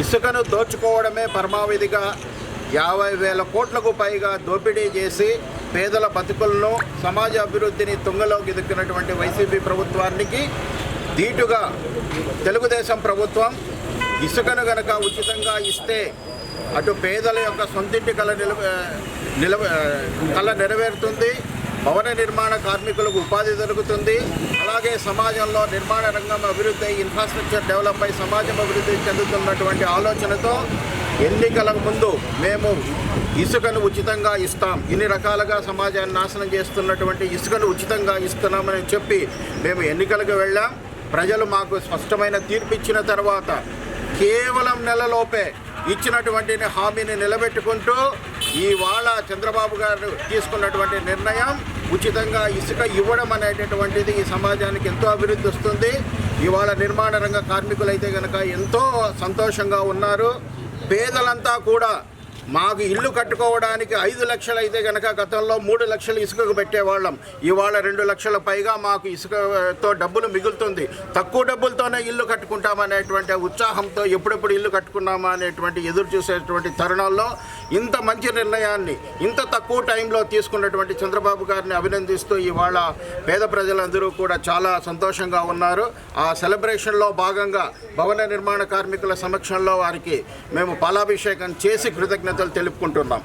ఇసుకను దోచుకోవడమే పరమావధిగా యాభై వేల కోట్లకు పైగా దోపిడీ చేసి పేదల బతుకులను సమాజ అభివృద్ధిని తుంగలోకి దిక్కినటువంటి వైసీపీ ప్రభుత్వానికి ధీటుగా తెలుగుదేశం ప్రభుత్వం ఇసుకను గనక ఉచితంగా ఇస్తే అటు పేదల యొక్క సొంతింటి కళ నిలవ నిలవ కళ నెరవేరుతుంది. భవన నిర్మాణ కార్మికులకు ఉపాధి దొరుకుతుంది అలాగే సమాజంలో నిర్మాణ రంగం అభివృద్ధి ఇన్ఫ్రాస్ట్రక్చర్ డెవలప్ అయి సమాజం అభివృద్ధి చెందుతున్నటువంటి ఆలోచనతో ఎన్నికలకు ముందు మేము ఇసుకను ఉచితంగా ఇస్తాం. ఇన్ని రకాలుగా సమాజాన్ని నాశనం చేస్తున్నటువంటి ఇసుకను ఉచితంగా ఇస్తున్నామని చెప్పి మేము ఎన్నికలకు వెళ్ళాం. ప్రజలు మాకు స్పష్టమైన తీర్పు ఇచ్చిన తర్వాత కేవలం నెలలోపే ఇచ్చినటువంటి హామీని నిలబెట్టుకుంటూ ఇవాళ చంద్రబాబు గారు తీసుకున్నటువంటి నిర్ణయం ఉచితంగా ఇసుక ఇవ్వడం అనేటటువంటిది ఈ సమాజానికి ఎంతో అభివృద్ధి వస్తుంది. ఇవాళ నిర్మాణ రంగ కార్మికులైతే కనుక ఎంతో సంతోషంగా ఉన్నారు. పేదలంతా కూడా మాకు ఇల్లు కట్టుకోవడానికి ఐదు లక్షలు అయితే కనుక గతంలో మూడు లక్షలు ఇసుకకు పెట్టేవాళ్ళం. ఇవాళ రెండు లక్షల పైగా మాకు ఇసుకతో డబ్బులు మిగులుతుంది. తక్కువ డబ్బులతోనే ఇల్లు కట్టుకుంటామనేటువంటి ఉత్సాహంతో ఎప్పుడెప్పుడు ఇల్లు కట్టుకున్నామా అనేటువంటి ఎదురు చూసేటువంటి తరుణాల్లో ఇంత మంచి నిర్ణయాన్ని ఇంత తక్కువ టైంలో తీసుకున్నటువంటి చంద్రబాబు గారిని అభినందిస్తూ ఇవాళ పేద ప్రజలందరూ కూడా చాలా సంతోషంగా ఉన్నారు. ఆ సెలబ్రేషన్లో భాగంగా భవన నిర్మాణ కార్మికుల సమక్షంలో వారికి మేము పాలాభిషేకం చేసి కృతజ్ఞతలు తెలుపుకుంటున్నాం.